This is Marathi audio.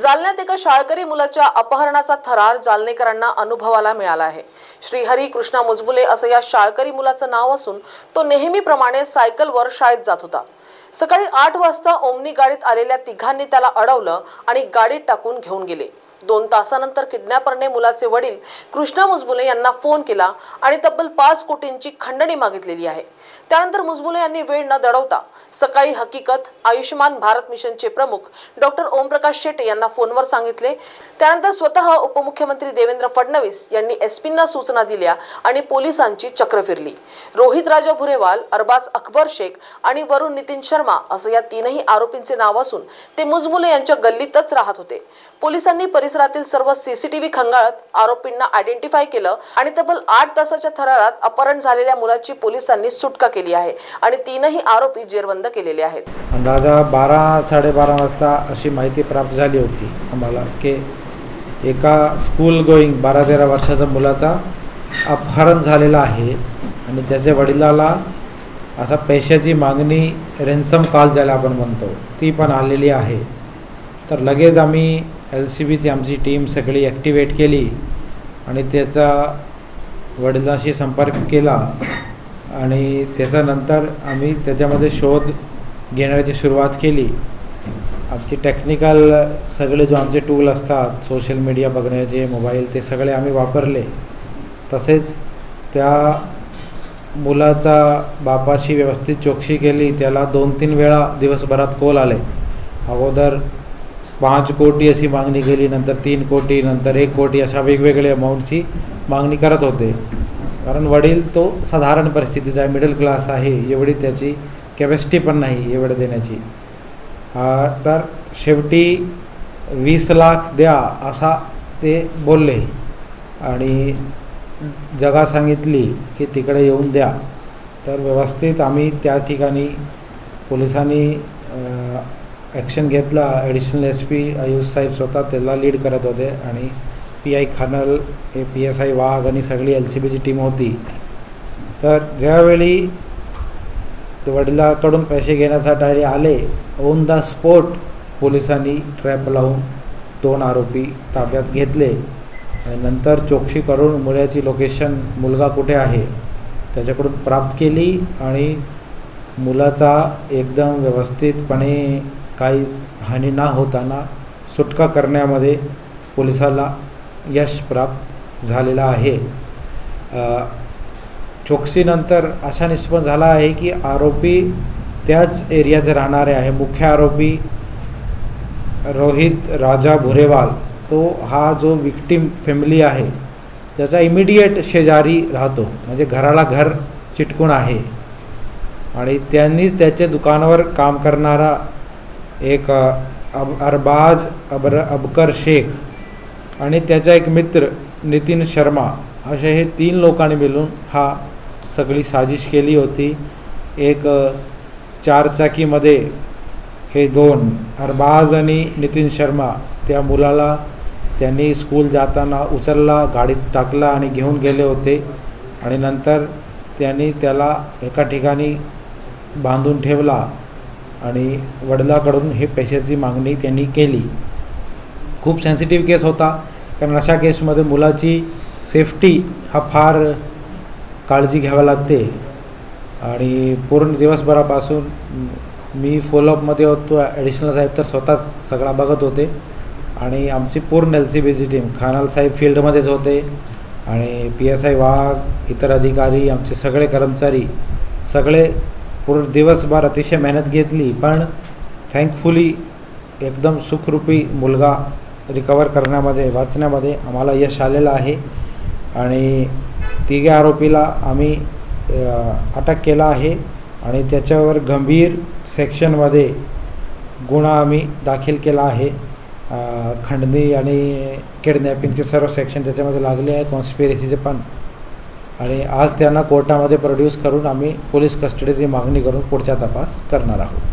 जालन्यात एका शाळकरी मुलाच्या अपहरणाचा थरार जालनेकरांना अनुभवाला मिळाला आहे. श्रीहरी कृष्णा मुजबुले असं या शाळकरी मुलाचं नाव असून तो नेहमीप्रमाणे सायकलवर शाळेत जात होता. सकाळी आठ वाजता ओमनी गाडीत आलेल्या तिघांनी त्याला अडवलं आणि गाडीत टाकून घेऊन गेले. दोन तासानंतर किडनॅपरने मुलाचे वडील कृष्णा मुजबुले यांना फोन केला आणि तब्बल पाच कोटींची खंडणी मागितलेली आहे. त्यानंतर मुजबुले यांनी वेळ न दडवता सकाळी हकीकत आयुष्यमान भारत मिशनचे प्रमुख डॉक्टर ओमप्रकाश शेटे यांना फोनवर सांगितले. त्यानंतर स्वतः उपमुख्यमंत्री देवेंद्र फडणवीस यांनी एसपींना सूचना दिल्या आणि पोलिसांची चक्र फिरली. रोहित राजा भुरेवाल अरबाज अकबर शेख आणि वरुण नितीन शर्मा असं या तीनही आरोपींचे नाव असून ते मुजमुले यांच्या गल्लीतच राहत होते. पोलिसांनी परिसरातील सर्व सीसीटीव्ही खंगाळत आरोपींना आयडेंटिफाय केलं आणि तब्बल आठ तासाच्या थरारात अपहरण झालेल्या मुलाची पोलिसांनी सुटका केली आहे आणि तीनही आरोपी जेरबंद केलेले आहेत. अंदाजा बारा साडेबारा वाजता अशी माहिती प्राप्त झाली होती आम्हाला की एका स्कूल गोईंग बारा तेरा वर्षाचा मुलाचा अपहरण झालेला आहे आणि त्याच्या वडिलाला असा पैशाची मागणी रेन्सम कॉल ज्याला आपण म्हणतो ती पण आलेली आहे. तर लगेच आम्ही एल सी बीची आमची टीम सगळी ॲक्टिवेट केली आणि त्याचा वडिलांशी संपर्क केला आणि त्याच्यानंतर आम्ही त्याच्यामध्ये शोध घेण्याची सुरुवात केली. आमची टेक्निकल सगळे जो आमचे टूल असतात सोशल मीडिया बघण्याचे मोबाईल ते सगळे आम्ही वापरले. तसेच त्या मुलाचा बापाशी व्यवस्थित चौकशी केली त्याला दोन तीन वेळा दिवसभरात कॉल आले. अगोदर पाच कोटी अशी मागणी केली नंतर तीन कोटी नंतर एक कोटी अशा वेगवेगळ्या अमाऊंटची मागणी करत होते. कारण वडील तो साधारण परिस्थितीचा आहे मिडल क्लास आहे एवढी त्याची कॅपॅसिटी पण नाही एवढं देण्याची. तर शेवटी वीस लाख द्या असा ते बोलले. आणि जगा सांगितली की तिकडे येऊन द्या. तर व्यवस्थित आम्ही त्या ठिकाणी पोलिसांनी ॲक्शन घेतला ॲडिशनल एस पी आयुष साहेब स्वतः त्याला लीड करत होते आणि पी आय खानल हे पी एस आय वाघ आणि सगळी एल सी बीची टीम होती. तर ज्यावेळी वडिलाकडून पैसे घेण्यासाठी आले ओन द स्पॉट पोलिसांनी ट्रॅप लावून दोन आरोपी ताब्यात घेतले. आणि नंतर चौकशी करून मुलाची लोकेशन मुलगा कुठे आहे त्याच्याकडून प्राप्त केली आणि मुलाचा एकदम व्यवस्थितपणे काहीच हानी न होताना सुटका करण्यामध्ये पोलिसाला यश प्राप्त झालेलं आहे. चोकसीनंतर असा निष्पन्न झाला आहे की आरोपी त्याच एरियाचे राहणारे आहे. मुख्य आरोपी रोहित राजा भुरेवाल. तो हा जो विक्टीम फॅमिली आहे त्याचा इमिडिएट शेजारी राहतो. म्हणजे घराला घर चिटकून आहे. आणि त्यांनीच त्याच्या दुकानावर काम करणारा एक अब अरबाज अबर अबकर शेख आणि त्याचा एक मित्र नितीन शर्मा असे हे तीन लोकांनी मिळून हा सगळी साजिश केली होती. एक चारचाकीमध्ये हे दोन अरबाज आणि नितीन शर्मा त्या मुलाला त्यांनी स्कूल जाताना उचलला गाडीत टाकला आणि घेऊन गेले होते आणि नंतर त्यांनी त्याला एका ठिकाणी बांधून ठेवला. आणि वडिलाकडून हे पैशाची मागणी त्यांनी केली. खूप सेन्सिटिव्ह केस होता. कारण अशा केसमध्ये मुलाची सेफ्टी हा फार काळजी घ्यावी लागते. आणि पूर्ण दिवसभरापासून मी फॉलोअपमध्ये होतो. ॲडिशनल साहेब तर स्वतःच सगळा बघत होते. आणि आमची पूर्ण एल सी बीची टीम खानाल साहेब फील्डमध्येच होते. आणि पी एस आय वाघ इतर अधिकारी आमचे सगळे कर्मचारी सगळे पूर्ण दिवसभर अतिशय मेहनत घेतली पण थँकफुली एकदम सुखरूपी मुलगा रिकवर करण्यामध्ये वाचण्यामध्ये आम्हाला यश आलेलं आहे. आणि तिघे आरोपीला आम्ही अटक केला आहे. आणि त्याच्यावर गंभीर सेक्शनमध्ये गुन्हा आम्ही दाखल केला आहे. खंडणी आणि किडनॅपिंगचे सर्व सेक्शन त्याच्यामध्ये लागले आहे. कॉन्स्पिरेसीचे पण आणि आज त्यांना कोर्टामध्ये प्रोड्यूस करून आम्ही पोलीस कस्टडीची मागणी करून पुढचा तपास करणार आहोत.